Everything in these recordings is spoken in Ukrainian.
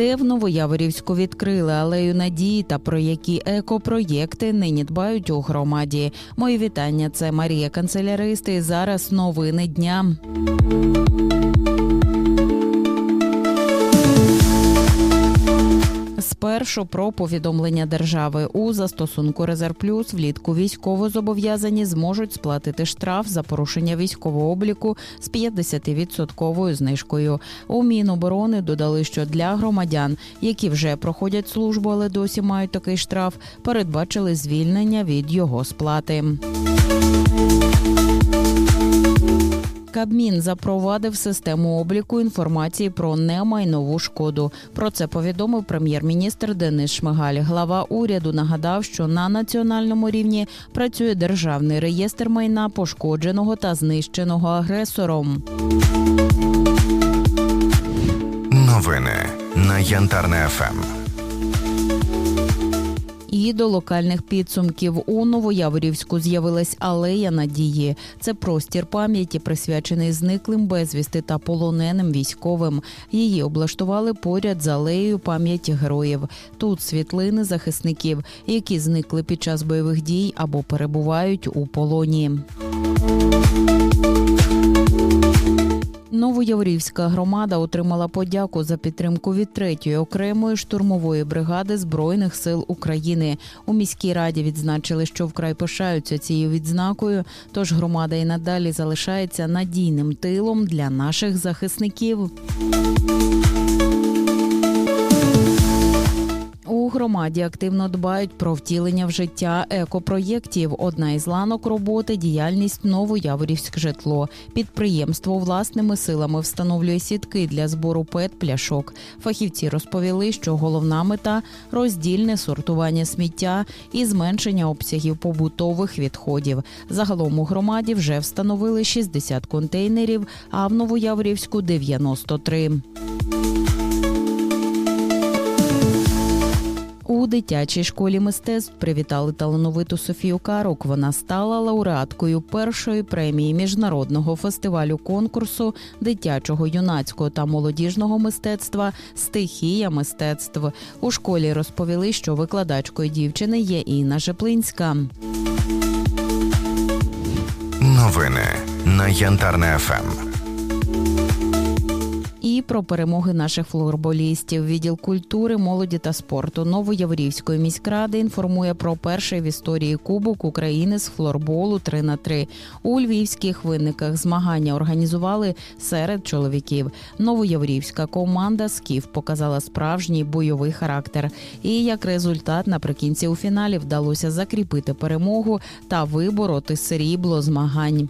де в Новояворівську відкрили алею надії та про які екопроєкти нині дбають у громаді. Мої вітання. Це Марія Канцеляристи. Зараз новини дня. Спершу про повідомлення держави у застосунку Резерв Плюс влітку військовозобов'язані зможуть сплатити штраф за порушення військового обліку з 50% знижкою. У Міноборони додали, що для громадян, які вже проходять службу, але досі мають такий штраф, передбачили звільнення від його сплати. Кабмін запровадив систему обліку інформації про немайнову шкоду. Про це повідомив прем'єр-міністр Денис Шмигаль. Глава уряду нагадав, що на національному рівні працює державний реєстр майна пошкодженого та знищеного агресором. Новини на Янтарне. ФМ. І до локальних підсумків у Новояворівську з'явилась алея надії. Це простір пам'яті, присвячений зниклим безвісти та полоненим військовим. Її облаштували поряд з алеєю пам'яті героїв. Тут світлини захисників, які зникли під час бойових дій або перебувають у полоні. Новояворівська громада отримала подяку за підтримку від третьої окремої штурмової бригади збройних сил України. У міській раді відзначили, що вкрай пишаються цією відзнакою. Тож громада і надалі залишається надійним тилом для наших захисників. Громаді активно дбають про втілення в життя екопроєктів. Одна із ланок роботи діяльність Новояворівськ житло. Підприємство власними силами встановлює сітки для збору пет пляшок. Фахівці розповіли, що головна мета роздільне сортування сміття і зменшення обсягів побутових відходів. Загалом у громаді вже встановили 60 контейнерів, а в Новояворівську 93. У дитячій школі мистецтв привітали талановиту Софію Карук. Вона стала лауреаткою першої премії міжнародного фестивалю конкурсу дитячого, юнацького та молодіжного мистецтва Стихія мистецтв. У школі розповіли, що викладачкою дівчини є Інна Жеплинська. Новини на Янтарне. ФМ. Про перемоги наших флорболістів. Відділ культури, молоді та спорту Новояворівської міськради інформує про перший в історії Кубок України з флорболу 3 на 3 У львівських винниках змагання організували серед чоловіків. Новояворівська команда Скіф показала справжній бойовий характер. І як результат, наприкінці у фіналі вдалося закріпити перемогу та вибороти срібло змагань.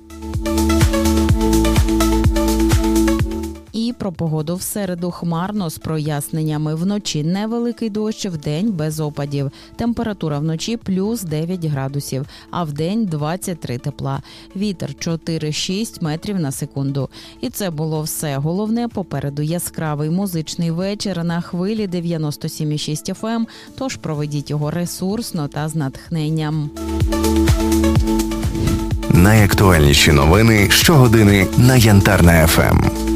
Про погоду в середу хмарно з проясненнями. Вночі невеликий дощ, вдень без опадів. Температура вночі плюс 9 градусів, а вдень 23 тепла. Вітер 4-6 метрів на секунду. І це було все. Головне попереду яскравий музичний вечір на хвилі 97,6 FM, ем. Тож проведіть його ресурсно та з натхненням. Найактуальніші новини щогодини на Янтарне ФМ.